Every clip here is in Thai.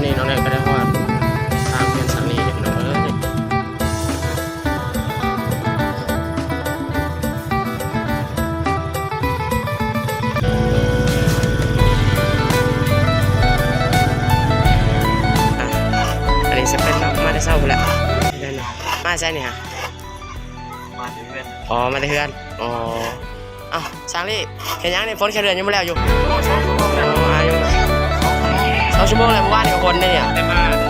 นนี้น้องแนนก็ได้ฮอดทางเพื่อนสังลีเด็กน้องเอ้ยอะอันนี้จะเป็นเนามาได้เศร้าไปแล้วเดินนะมาใช่เนี่ฮะมาถึงเพื่อนอ๋อมาแต่เพื่อนอ๋ออ้าวช้างลี่เห็นยังในฝนแค่เดือนยังไม่แล้วอยู่สองชั่วโมงแล้วออายุสองชั่วโมงแล้วเมื่อวาน คนเนี่ยแต่มาอ๋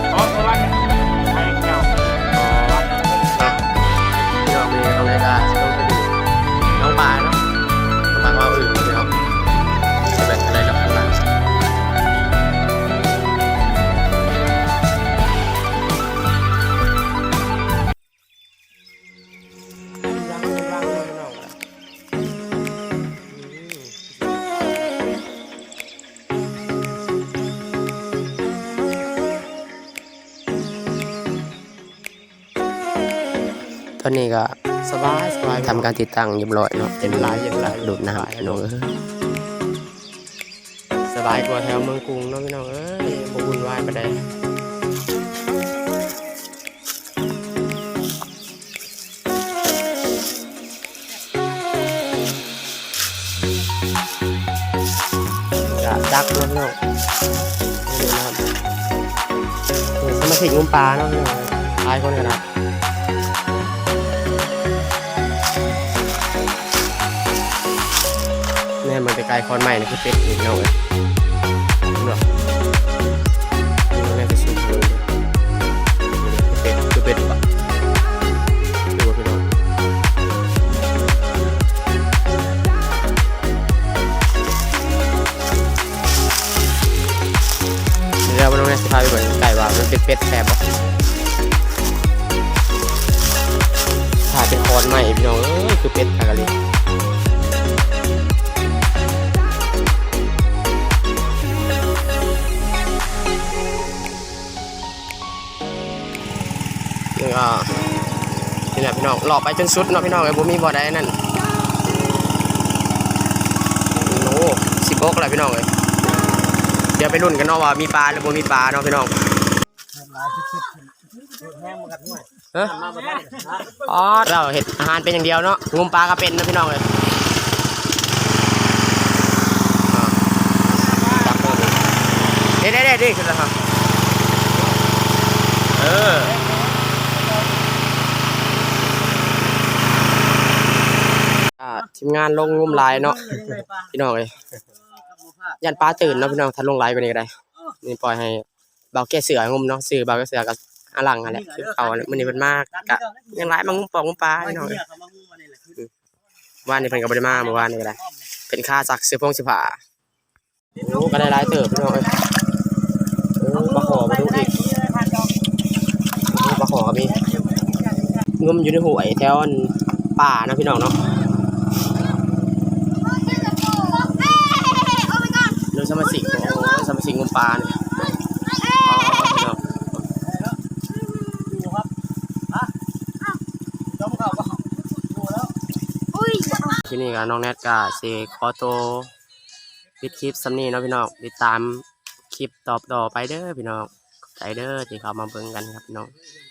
ตอนนี้ก็สบายสบายทำการติดตั้งเรียบร้อยเนาะเป็นลายเย็นลายดูดน้ำน้องเอ้ยสบายกว่าแถวเมืองกรุงเนาะพี่น้องเอ้ยบ่วุ่นวายปานใดจะดักเนาะพี่น้องนี่นะครับนี่สมาชิกงุมปลาเนาะพี่น้องหลายคนกันนะ เนี่ยมันจะกลายคอนใหม่นี่คือเป็ดอีกเนาะเว้ยเนาะนี่มันน่าจะสุกเลยเป็ดคือเป็ดปะดูว่าพี่น้องเดี๋ยวเราต้องให้สภาไปเบิ่งไก่ว่ามันเป็นเป็ดแซ่บบ่ถ้าเป็นคอนใหม่พี่น้องเอ้ยคือเป็ดคากะลิ นี่ก็นี่แหละพี่น้องหลอกไปจนสุดเนาะพี่น้องไอ้บ่มีบ่ได้นั่นโอ้สิบโอกอะไรพี่น้องเอ้ยเดี๋ยวไปรุ่นกันเนาะว่ามีปลาหรือบ่มีปลาเนาะพี่น้องเฮ้ยอ๋อเราเห็ดอาหารเป็นอย่างเดียวเนาะงมปลาก็เป็นนะพี่น้องเลยอ่าจับมือดิเด้เด้เด้เด้ขึ้นแล้วครับเออ อ่า ทีมงานลงงมลายเนาะพี่น้องเลยยันปลาตื่นเนาะพี่น้องถ้าลงลายกว่านี้ก็ได้นี่ปล่อยให้เบาแก้เสืองมเนาะสื่อเบาแก้เสือกับอาลังนั่นแหละคือเขาเนี่ยมันนี่มันมากกะยังไลายมางมปองงมปลาพี่น้องเอ้ยว่านนี่เพิ่นก็บ่ได้มาเมื่อวานนี่ก็ได้เป็นค่าซักเสื้อผงเสื้อผ้าโอ้ก็ได้หลายเติบพี่น้องเอ้ยโอ้ปลาขอมาดูอีกปลาขอก็มีงมอยู่ในห้วยแถวป่านะพี่น้องเนาะ เรื่อง สมาชิกโอ้ยสมาชิกงมปลาเนี่ยอ๋อพี่น้องจมเข่าก็ดูแล้วที่นี่กับน้องแนทก็สิขอตัวปิดคลิปสำนีเนาะพี่น้องติดตามคลิปตอบต่อไปเด้อพี่น้องขอบใจเด้อที่เข้ามาเบิ่งกันครับพี่น้องเ